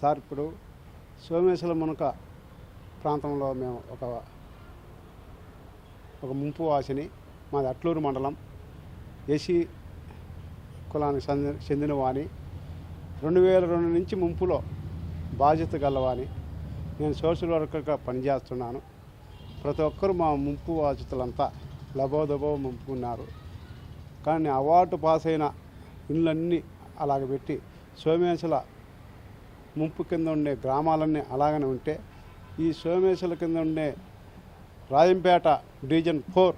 Sir ఇప్పుడు సోమేశ్వర మునక ప్రాంతంలో మేము ఒక ఒక ముంపు వాసిని మాది అట్లూరు మండలం. ఏసీ కులానికి చెందిన వాణి. రెండు వేల రెండు నుంచి ముంపులో బాధ్యత గలవాని నేను సోషల్ వర్కర్గా పనిచేస్తున్నాను. ప్రతి ఒక్కరు మా ముంపు బాధితులంతా లబోదబో ముంపుకున్నారు. కానీ అవార్డు పాస్ అయిన ఇళ్ళన్నీ అలాగ పెట్టి సోమేశ్వర ముంపు కింద ఉండే గ్రామాలన్నీ అలాగనే ఉంటే ఈ సోమేశ్వర కింద ఉండే Rajampet division four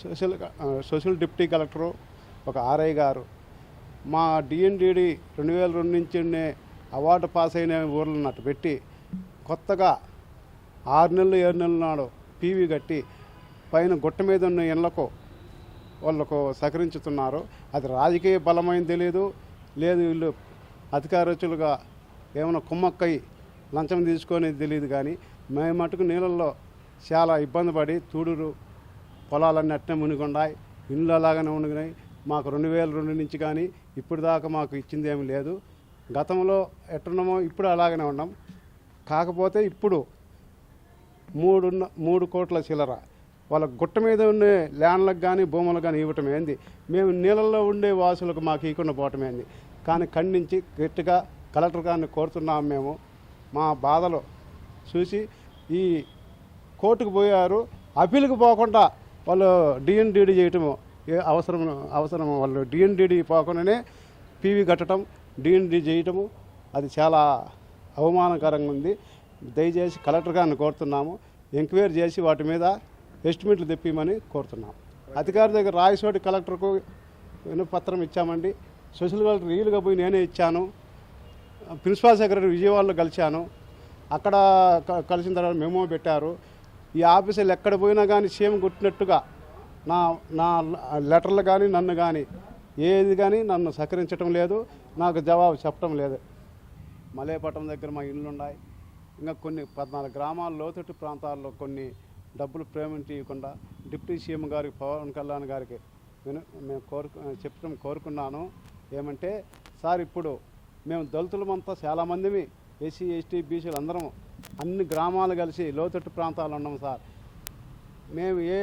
social social deputy collector ఒక ఆర్ఐ గారు. మా డిఎన్డిడి రెండు వేల రెండు నుంచి ఉండే అవార్డు పాస్ అయిన ఊర్లు అటు పెట్టి కొత్తగా ఆరు నెలలు ఏడు నెలల నాడు పీవీ కట్టి పైన గుట్ట మీద ఉన్న ఇళ్ళకు వాళ్ళకు సహకరించుతున్నారు. అది రాజకీయ బలమైంది తెలియదు లేదు వీళ్ళు అధికారచులుగా ఏమైనా కుమ్మక్కై లంచం తీసుకొని తెలియదు కానీ మేము మటుకు నీళ్ళల్లో చాలా ఇబ్బంది పడి తూడురు పొలాలన్నీ అట్నే మునిగున్నాయి ఇండ్లు అలాగనే ఉండినాయి మాకు రెండు వేల రెండు నుంచి కానీ ఇప్పుడు దాకా మాకు ఇచ్చింది ఏమి లేదు. గతంలో ఎట్టున్నామో ఇప్పుడు అలాగనే ఉన్నాం. కాకపోతే ఇప్పుడు మూడు మూడు కోట్ల చిల్లర వాళ్ళ గుట్ట మీద ఉండే ల్యాండ్లకు కానీ భూములకు కానీ ఇవ్వటం ఏంది? మేము నీళ్ళల్లో ఉండే వాసులకు మాకు ఇవ్వకుండా పోవటం ఏంది? కానీ ఖండించి గట్టిగా కలెక్టర్ గారిని కోరుతున్నాము మేము. మా బాధలు చూసి ఈ కోర్టుకు పోయారు. అప్పీల్కి పోకుండా వాళ్ళు డిఎన్డిడి చేయటము ఏ అవసరం అవసరం వాళ్ళు డిఎన్డిడి పోకుండానే పీవీ కట్టడం డిఎన్డి చేయటము అది చాలా అవమానకరంగా ఉంది. దయచేసి కలెక్టర్ గారిని కోరుతున్నాము. ఎంక్వైరీ చేసి వాటి మీద ఎస్టిమేట్లు తెప్పిమని కోరుతున్నాం. అధికారి దగ్గర రాయసోటి కలెక్టర్కు పత్రం ఇచ్చామండి. సోషల్ కలెక్టర్ రీలుగా పోయి నేనే ఇచ్చాను. ప్రిన్సిపాల్ సెక్రటరీ విజయవాడలో కలిశాను. అక్కడ కలిసిన తర్వాత మెమో పెట్టారు. ఈ ఆఫీసులు ఎక్కడ పోయినా కానీ సీఎం కొట్టినట్టుగా నా నా లెటర్లు కానీ నన్ను కానీ ఏది కానీ నన్ను సహకరించడం లేదు. నాకు జవాబు చెప్పడం లేదు. మలేపట్నం దగ్గర మా ఇళ్ళు ఉన్నాయి. ఇంకా కొన్ని పద్నాలుగు గ్రామాల లోతట్టు ప్రాంతాల్లో కొన్ని డబ్బులు పేమెంట్ ఇవ్వకుండా డిప్యూటీ సీఎం గారికి పవన్ కళ్యాణ్ గారికి నేను మేము కోరుకు చెప్పడం కోరుకున్నాను. ఏమంటే సార్ ఇప్పుడు మేము దళితులమంతా చాలామందిమి ఎస్సీ ఎస్టీ బీసీలు అందరం అన్ని గ్రామాలు కలిసి లోతట్టు ప్రాంతాలు ఉన్నాం సార్. మేము ఏ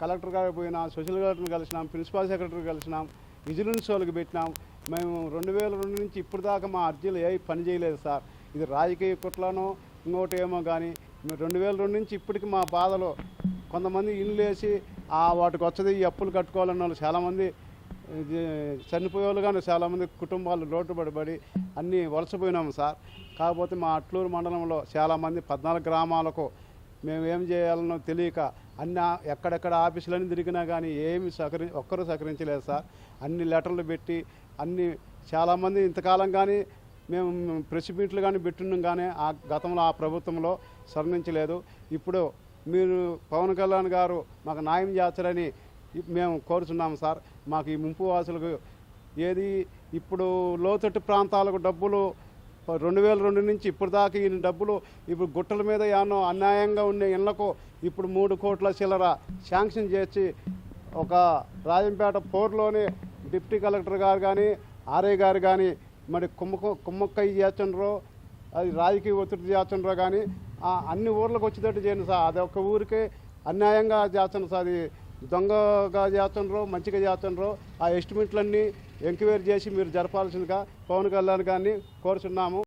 కలెక్టర్ గారికి పోయినా సోషల్ కలెక్టర్ని కలిసినాం ప్రిన్సిపాల్ సెక్రటరీ కలిసినాం విజిలెన్స్ వాళ్ళకి పెట్టినాం. మేము రెండు వేల రెండు నుంచి ఇప్పుడు దాకా మా అర్జీలు ఏ పని చేయలేదు సార్. ఇది రాజకీయ కుట్లను ఇంకోటి ఏమో కానీ మేము రెండు వేల రెండు నుంచి ఇప్పటికి మా బాధలు కొంతమంది ఇల్లు వేసి ఆ వాటికి వచ్చేది ఈ అప్పులు కట్టుకోవాలన్న వాళ్ళు చాలామంది చనిపోయేవాళ్ళు కానీ చాలామంది కుటుంబాలు లోటుపడి పడిబడి అన్నీ వలసపోయినాము సార్. కాకపోతే మా అట్లూరు మండలంలో చాలామంది పద్నాలుగు గ్రామాలకు మేము ఏం చేయాలనో తెలియక అన్ని ఎక్కడెక్కడ ఆఫీసులన్నీ తిరిగినా కానీ ఏమి సహకరి ఒక్కరూ సహకరించలేదు సార్. అన్ని లెటర్లు పెట్టి అన్ని చాలామంది ఇంతకాలం కానీ మేము ప్రెస్ మీట్లు కానీ పెట్టున్నాం కానీ ఆ గతంలో ఆ ప్రభుత్వంలో సరణించలేదు ఇప్పుడు మీరు పవన్ కళ్యాణ్ గారు మాకు న్యాయం చేస్తారని మేము కోరుచున్నాము సార్. మాకు ఈ ముంపు వాసులకు ఏది ఇప్పుడు లోతట్టు ప్రాంతాలకు డబ్బులు రెండు వేల రెండు నుంచి ఇప్పుడు దాకా ఈ డబ్బులు ఇప్పుడు గుట్టల మీద ఏమన్నా అన్యాయంగా ఉండే ఇళ్ళకు ఇప్పుడు మూడు కోట్ల చిల్లర శాంక్షన్ చేసి ఒక రాజంపేట పోర్లోని డిప్యూటీ కలెక్టర్ గారు కానీ ఆర్ఐ గారు కానీ మరి కుమ్మక కుమ్మక్కయ్య చేస్తుండ్రో అది రాజకీయ ఒత్తిడి చేస్తుండ్రో కానీ అన్ని ఊర్లకు వచ్చేటట్టు చేయండి సార్. అది ఒక ఊరికే అన్యాయంగా చేస్తున్నారు సార్. అది దొంగగా చేస్తుండ్రో మంచిగా చేస్తుండ్రో ఆ ఎస్టిమేట్లన్నీ ఎంక్వైరీ చేసి మీరు జరపాల్సిందిగా పవన్ కళ్యాణ్ గారిని కోరుచున్నాము.